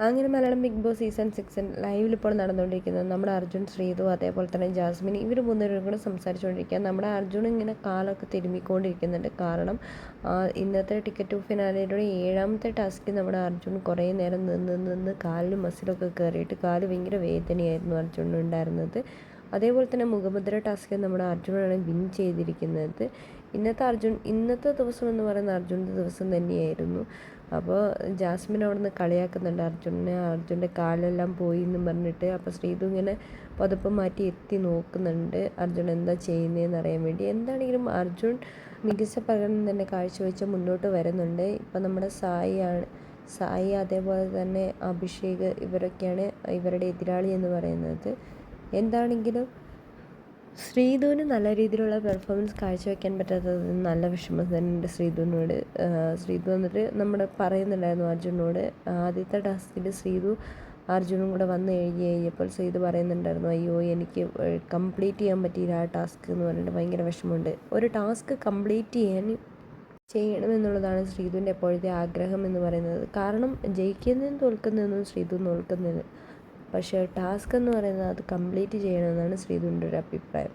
അങ്ങനെ Malayalam big boss season സിക്സിൽ ലൈവിൽ ഇപ്പോൾ നടന്നുകൊണ്ടിരിക്കുന്നത് നമ്മുടെ അർജുൻ ശ്രീതു അതേപോലെ തന്നെ ജാസ്മിൻ ഇവർ മൂന്നുപേരും കൂടെ സംസാരിച്ചുകൊണ്ടിരിക്കുക നമ്മുടെ അർജുൻ ഇങ്ങനെ കാലൊക്കെ തിരുമ്മിക്കൊണ്ടിരിക്കുന്നുണ്ട്. കാരണം ഇന്നത്തെ ടിക്കറ്റ് ഫിനാലിയുടെ ഏഴാമത്തെ ടാസ്കിൽ നമ്മുടെ അർജുൻ കുറേ നേരം നിന്ന് നിന്ന് കാലിൽ മസിലൊക്കെ കയറിയിട്ട് കാൽ ഭയങ്കര വേദനയായിരുന്നു അർജുന് ഉണ്ടായിരുന്നത് അതേപോലെ തന്നെ മുഖമുദ്ര ടാസ്ക് നമ്മുടെ അർജുനാണ് വിൻ ചെയ്തിരിക്കുന്നത്. ഇന്നത്തെ അർജുൻ ഇന്നത്തെ ദിവസം എന്ന് പറയുന്ന അർജുന്റെ ദിവസം തന്നെയായിരുന്നു. അപ്പോൾ ജാസ്മിൻ അവിടെ നിന്ന് കളിയാക്കുന്നുണ്ട്. അർജുനെ അർജുന്റെ കാലെല്ലാം പോയി എന്നും പറഞ്ഞിട്ട് അപ്പോൾ ശ്രീതു ഇങ്ങനെ പുതപ്പ് മാറ്റി എത്തി നോക്കുന്നുണ്ട്. അർജുൻ എന്താ ചെയ്യുന്നതെന്ന് അറിയാൻ വേണ്ടി. എന്താണെങ്കിലും അർജുൻ മികച്ച പ്രകടനം തന്നെ കാഴ്ചവെച്ച് മുന്നോട്ട് വരുന്നുണ്ട്. ഇപ്പം നമ്മുടെ സായിയാണ് സായി അതേപോലെ തന്നെ അഭിഷേക് ഇവരൊക്കെയാണ് ഇവരുടെ എതിരാളി എന്ന് പറയുന്നത്. എന്താണെങ്കിലും ശ്രീധുവിന് നല്ല രീതിയിലുള്ള പെർഫോമൻസ് കാഴ്ചവെക്കാൻ പറ്റാത്തത് നല്ല വിഷമം തന്നെയുണ്ട് ശ്രീധുവിനോട്. ശ്രീധു വന്നിട്ട് നമ്മൾ പറയുന്നുണ്ടായിരുന്നു അർജുനോട്. ആദ്യത്തെ ടാസ്കിൽ ശ്രീധു അർജുനും കൂടെ വന്നു കഴിഞ്ഞ് കഴിഞ്ഞപ്പോൾ ശ്രീധു പറയുന്നുണ്ടായിരുന്നു അയ്യോ എനിക്ക് കംപ്ലീറ്റ് ചെയ്യാൻ പറ്റിയില്ല ആ ടാസ്ക് എന്ന് പറഞ്ഞിട്ട് ഭയങ്കര വിഷമമുണ്ട്. ഒരു ടാസ്ക് കംപ്ലീറ്റ് ചെയ്യാൻ ചെയ്യണമെന്നുള്ളതാണ് ശ്രീധുവിന്റെ എപ്പോഴത്തെ ആഗ്രഹം എന്ന് പറയുന്നത്. കാരണം ജയിക്കുന്നതിനും തോൽക്കുന്നതെന്നും ശ്രീധു നോൽക്കുന്നത് പക്ഷേ ടാസ്ക് എന്ന് പറയുന്നത് അത് കംപ്ലീറ്റ് ചെയ്യണമെന്നാണ് ശ്രീധുവിന്റെ ഒരു അഭിപ്രായം.